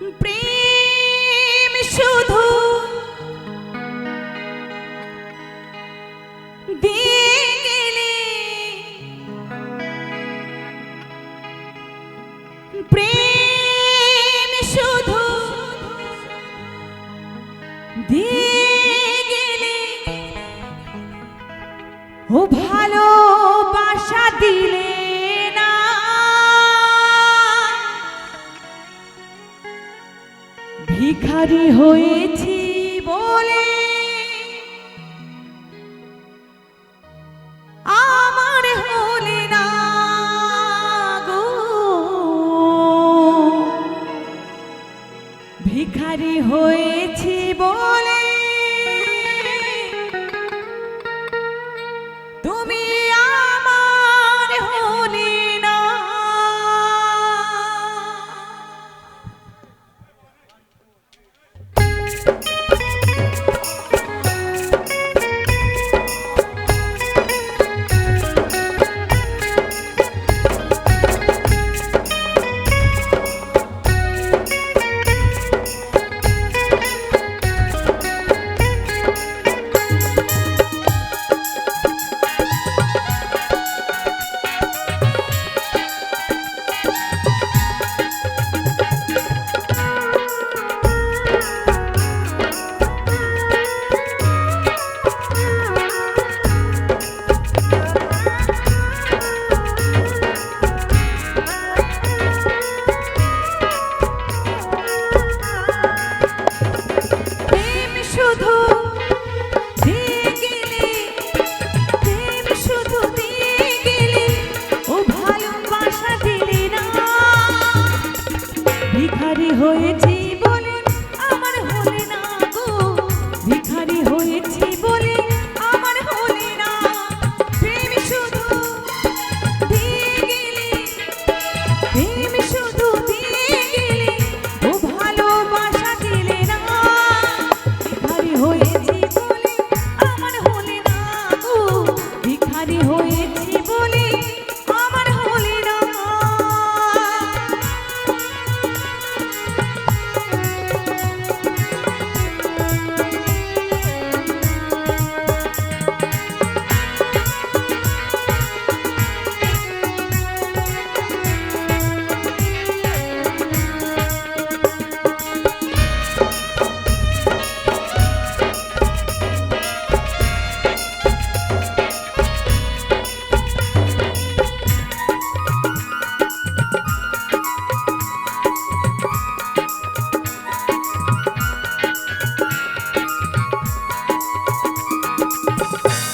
প্রেম শুধু প্রেম শুধু ও ভালোবাসা দিলে ভিখারি হয়েছি বলে আমার হলে না গো। ভিখারি হয়েছি বলে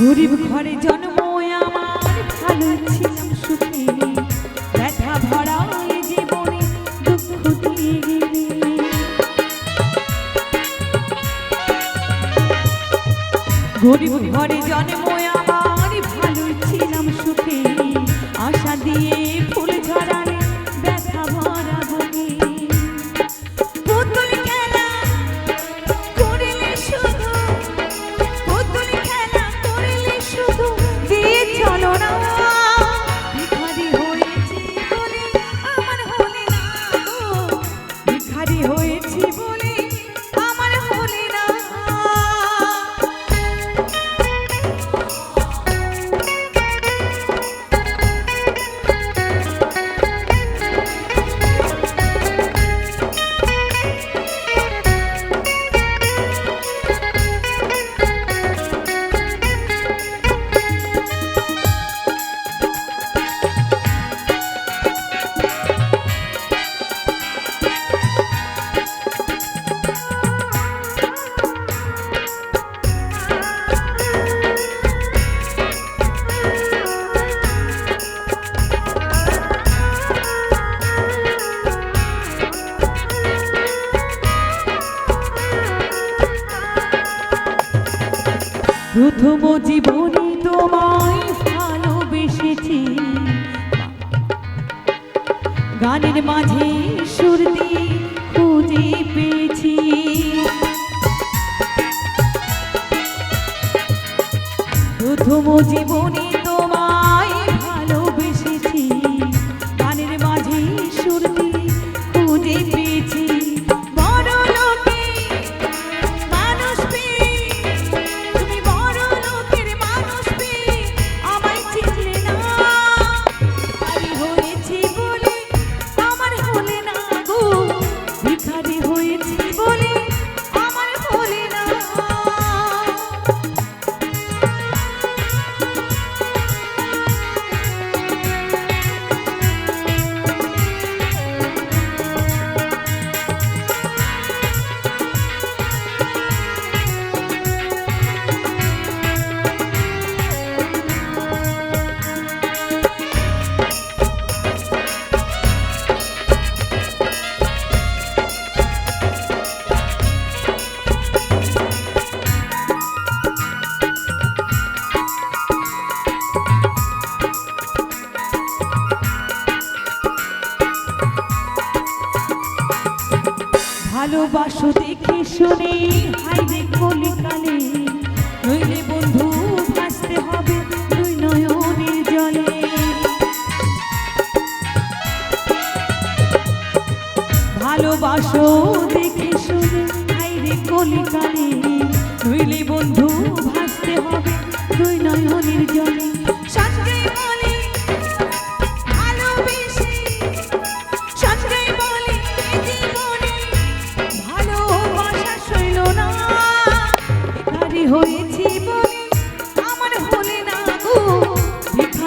গরিব ঘরে জন্ম আমার। ভালো ছিলাম সুখে। ব্যথা ভরা গরিব ঘরে জন্ম আমার। ভালো ছিলাম সুখে। আশা দিয়ে প্রথম জীবনে তোমায় ভালোবেসেছি। গানের মাঝে সুর খুঁজে পেয়েছি। প্রথম জীবনে ভালোবাসো দেখে শুনে। হাইরে কোলে কালে নইলে বন্ধু, ভাসতে হবে দুই নয়নের জলে। ভালোবাসো দেখে শুনে হাইরে কোলে কালে নইলে বন্ধু, ভাসতে হবে দুই নয়নের জলে।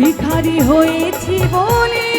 ভিখারি হয়েছি বলে